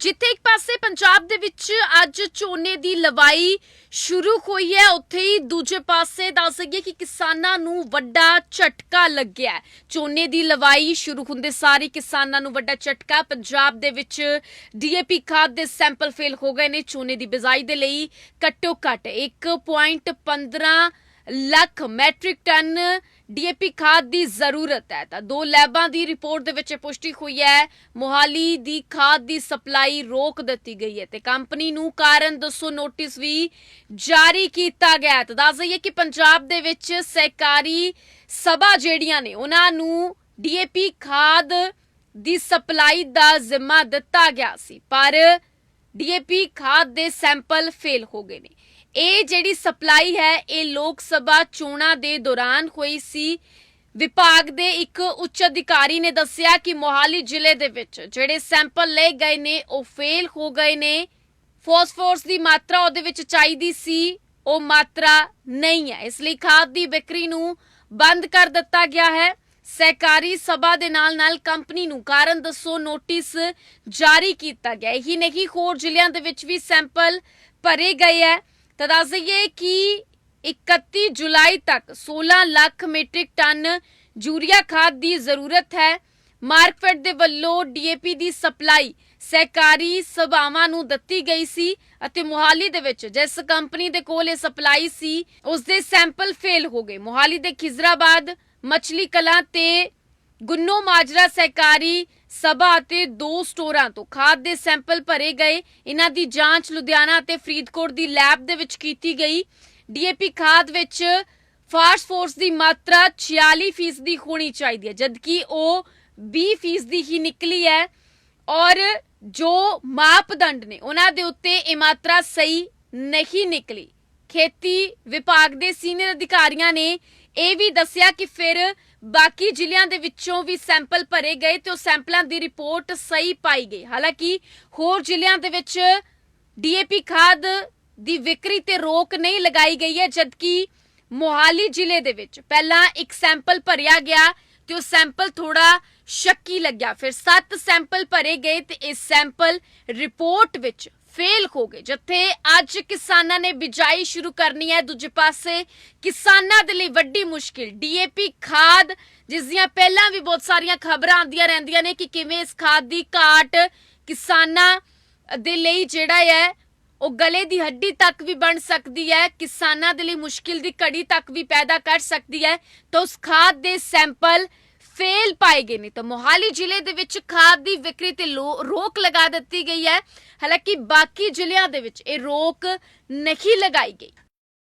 ਜਿੱਥੇ ਇੱਕ ਪਾਸੇ ਪੰਜਾਬ ਦੇ ਵਿੱਚ ਅੱਜ ਝੋਨੇ ਦੀ ਲਵਾਈ ਸ਼ੁਰੂ ਹੋਈ ਹੈ, ਉੱਥੇ ਹੀ ਦੂਜੇ ਪਾਸੇ ਦੱਸ ਦਈਏ ਕਿ ਕਿਸਾਨਾਂ ਨੂੰ ਵੱਡਾ ਝਟਕਾ ਲੱਗਿਆ ਝੋਨੇ ਦੀ ਲਵਾਈ ਸ਼ੁਰੂ ਹੁੰਦੇ ਸਾਰੀ ਕਿਸਾਨਾਂ ਨੂੰ ਵੱਡਾ ਝਟਕਾ ਪੰਜਾਬ ਦੇ ਵਿੱਚ ਡੀਏਪੀ ਖਾਦ ਦੇ ਸੈਂਪਲ ਫੇਲ ਹੋ ਗਏ ਨੇ। ਝੋਨੇ ਦੀ ਬਿਜਾਈ ਦੇ ਲਈ ਘੱਟੋ ਘੱਟ 1.15 ਲੱਖ ਮੈਟ੍ਰਿਕ ਟਨ ਡੀਏਪੀ ਖਾਦ ਦੀ ਜ਼ਰੂਰਤ ਹੈ। ਤਾਂ ਦੋ ਲੈਬਾਂ ਦੀ ਰਿਪੋਰਟ ਦੇ ਵਿੱਚ ਇਹ ਪੁਸ਼ਟੀ ਹੋਈ ਹੈ, ਮੋਹਾਲੀ ਦੀ ਖਾਦ ਦੀ ਸਪਲਾਈ ਰੋਕ ਦਿੱਤੀ ਗਈ ਹੈ ਤੇ ਕੰਪਨੀ ਨੂੰ ਕਾਰਨ ਦੱਸੋ ਨੋਟਿਸ ਵੀ ਜਾਰੀ ਕੀਤਾ ਗਿਆ ਹੈ। ਤਾਂ ਦੱਸ ਦਈਏ ਕਿ ਪੰਜਾਬ ਦੇ ਵਿੱਚ ਸਹਿਕਾਰੀ ਸਭਾ ਜਿਹੜੀਆਂ ਨੇ, ਉਹਨਾਂ ਨੂੰ ਡੀਏਪੀ ਖਾਦ ਦੀ ਸਪਲਾਈ ਦਾ ਜ਼ਿੰਮਾ ਦਿੱਤਾ ਗਿਆ ਸੀ, ਪਰ ਡੀਏਪੀ ਖਾਦ ਦੇ ਸੈਂਪਲ ਫੇਲ ਹੋ ਗਏ ਨੇ। ਇਹ ਜਿਹੜੀ ਸਪਲਾਈ ਹੈ, ਇਹ ਲੋਕ ਸਭਾ ਚੋਣਾਂ ਦੇ ਦੌਰਾਨ ਹੋਈ ਸੀ। ਵਿਭਾਗ ਦੇ ਇੱਕ ਉੱਚ ਅਧਿਕਾਰੀ ਨੇ ਦੱਸਿਆ ਕਿ ਮੋਹਾਲੀ ਜ਼ਿਲ੍ਹੇ ਦੇ ਵਿੱਚ ਜਿਹੜੇ ਸੈਂਪਲ ਲਏ ਗਏ ਨੇ, ਉਹ ਫੇਲ ਹੋ ਗਏ ਨੇ। ਫਾਸਫੋਰਸ ਦੀ ਮਾਤਰਾ ਉਹਦੇ ਵਿੱਚ ਚਾਹੀਦੀ ਸੀ, ਉਹ ਮਾਤਰਾ ਨਹੀਂ ਹੈ। ਇਸ ਲਈ ਖਾਦ ਦੀ ਵਿਕਰੀ ਨੂੰ ਬੰਦ ਕਰ ਦਿੱਤਾ ਗਿਆ ਹੈ। ਸਹਿਕਾਰੀ ਸਭਾ ਦੇ ਨਾਲ ਨਾਲ ਕੰਪਨੀ ਨੂੰ ਕਾਰਨ ਦੱਸੋ ਨੋਟਿਸ ਜਾਰੀ ਕੀਤਾ ਗਿਆ। ਇਹੀ ਨਹੀਂ, ਹੋਰ ਜ਼ਿਲ੍ਹਿਆਂ ਦੇ ਵਿੱਚ ਵੀ ਸੈਂਪਲ ਭਰੇ ਗਏ ਹੈ। ਤਾਂ ਦੱਸ ਦਈਏ ਕਿ 31 ਜੁਲਾਈ ਤੱਕ 16 ਲੱਖ ਮੀਟ੍ਰਿਕ ਟਨ ਯੂਰੀਆ ਖਾਦ ਦੀ ਜ਼ਰੂਰਤ ਹੈ। ਮਾਰਕਫੈਡ ਦੇ ਵੱਲੋਂ ਡੀਏਪੀ ਦੀ ਸਪਲਾਈ ਸਹਿਕਾਰੀ ਸਭਾਵਾਂ ਨੂੰ ਦਿੱਤੀ ਗਈ ਸੀ ਅਤੇ ਮੁਹਾਲੀ ਦੇ ਵਿੱਚ ਜਿਸ ਕੰਪਨੀ ਦੇ ਕੋਲ ਇਹ ਸਪਲਾਈ ਸੀ ਉਸ ਦੇ ਸੈਂਪਲ ਫੇਲ ਹੋ ਗਏ। ਮੁਹਾਲੀ ਦੇ ਖਿਜ਼ਰਾਬਾਦ, ਮਛਲੀ ਕਲਾ ਤੇ ਗੁੰਨੋ ਮਾਜਰਾ ਸਹਿਕਾਰੀ ਸਭਾ ਅਤੇ ਦੋ ਸਟੋਰਾਂ ਤੋਂ ਖਾਦ ਦੇ ਸੈਂਪਲ ਭਰੇ ਗਏ। ਇਹਨਾਂ ਦੀ ਜਾਂਚ ਲੁਧਿਆਣਾ ਅਤੇ ਫਰੀਦਕੋਟ ਦੀ ਲੈਬ ਦੇ ਵਿੱਚ ਕੀਤੀ ਗਈ। ਡੀਏਪੀ ਖਾਦ ਵਿੱਚ ਫਾਸਫੋਰਸ ਦੀ ਮਾਤਰਾ 46% ਦੀ ਹੋਣੀ ਚਾਹੀਦੀ ਹੈ, ਜਦਕਿ ਉਹ 20% ਦੀ ਹੀ ਨਿਕਲੀ ਹੈ। ਔਰ ਜੋ ਮਾਪਦੰਡ ਨੇ, ਉਹਨਾਂ ਦੇ ਉੱਤੇ ਇਹ ਮਾਤਰਾ ਸਹੀ ਨਹੀਂ ਨਿਕਲੀ। ਖੇਤੀ ਵਿਭਾਗ ਦੇ ਸੀਨੀਅਰ ਅਧਿਕਾਰੀਆਂ ਨੇ ਇਹ ਵੀ ਦੱਸਿਆ ਕਿ ਫਿਰ ਬਾਕੀ ਜ਼ਿਲ੍ਹਿਆਂ ਦੇ ਵਿੱਚੋਂ ਵੀ ਸੈਂਪਲ ਭਰੇ ਗਏ ਤੇ ਉਹ ਸੈਂਪਲਾਂ ਦੀ ਰਿਪੋਰਟ ਸਹੀ ਪਾਈ ਗਈ। ਹਾਲਾਂਕਿ ਹੋਰ ਜ਼ਿਲ੍ਹਿਆਂ ਦੇ ਵਿੱਚ ਡੀਏਪੀ ਖਾਦ ਦੀ ਵਿਕਰੀ ਤੇ ਰੋਕ ਨਹੀਂ ਲਗਾਈ ਗਈ ਹੈ, ਜਦਕਿ ਮੋਹਾਲੀ ਜ਼ਿਲ੍ਹੇ ਦੇ ਵਿੱਚ ਪਹਿਲਾਂ ਇੱਕ ਸੈਂਪਲ ਭਰਿਆ ਗਿਆ ਤੇ ਉਹ ਸੈਂਪਲ ਥੋੜਾ ਸ਼ੱਕੀ ਲੱਗਿਆ। ਫਿਰ 7 ਸੈਂਪਲ ਭਰੇ ਗਏ ਤੇ ਇਸ ਸੈਂਪਲ ਰਿਪੋਰਟ ਵਿੱਚ ਫੇਲ ਹੋ ਗਏ। ਜਿੱਥੇ ਅੱਜ ਕਿਸਾਨਾਂ ਨੇ ਬਿਜਾਈ ਸ਼ੁਰੂ ਕਰਨੀ ਹੈ, ਦੂਜੇ ਪਾਸੇ ਕਿਸਾਨਾਂ ਦੇ ਲਈ ਵੱਡੀ ਮੁਸ਼ਕਿਲ। ਡੀਏਪੀ ਖਾਦ, ਜਿਸ ਦੀਆਂ ਪਹਿਲਾਂ ਵੀ ਬਹੁਤ ਸਾਰੀਆਂ ਖਬਰਾਂ ਆਉਂਦੀਆਂ ਰਹਿੰਦੀਆਂ ਨੇ ਕਿ ਕਿਵੇਂ ਇਸ ਖਾਦ ਦੀ ਘਾਟ ਕਿਸਾਨਾਂ ਦੇ ਲਈ ਜਿਹੜਾ ਹੈ, ਉਹ ਗਲੇ ਦੀ ਹੱਡੀ ਤੱਕ ਵੀ ਬਣ ਸਕਦੀ ਹੈ, ਕਿਸਾਨਾਂ ਦੇ ਲਈ ਮੁਸ਼ਕਿਲ ਦੀ ਘੜੀ ਤੱਕ ਵੀ ਪੈਦਾ ਕਰ ਸਕਦੀ ਹੈ, ਤਾਂ ਉਸ ਖਾਦ ਦੇ ਸੈਂਪਲ ਫੇਲ ਪਾਏ ਗਏ ਨੇ। ਤਾਂ ਮੋਹਾਲੀ ਜ਼ਿਲ੍ਹੇ ਦੇ ਵਿੱਚ ਖਾਦ ਦੀ ਵਿਕਰੀ ਤੇ ਲੋ- ਰੋਕ ਲਗਾ ਦਿੱਤੀ ਗਈ ਹੈ। ਹਾਲਾਂਕਿ ਬਾਕੀ ਜ਼ਿਲ੍ਹਿਆਂ ਦੇ ਵਿੱਚ ਇਹ ਰੋਕ ਨਹੀਂ ਲਗਾਈ ਗਈ।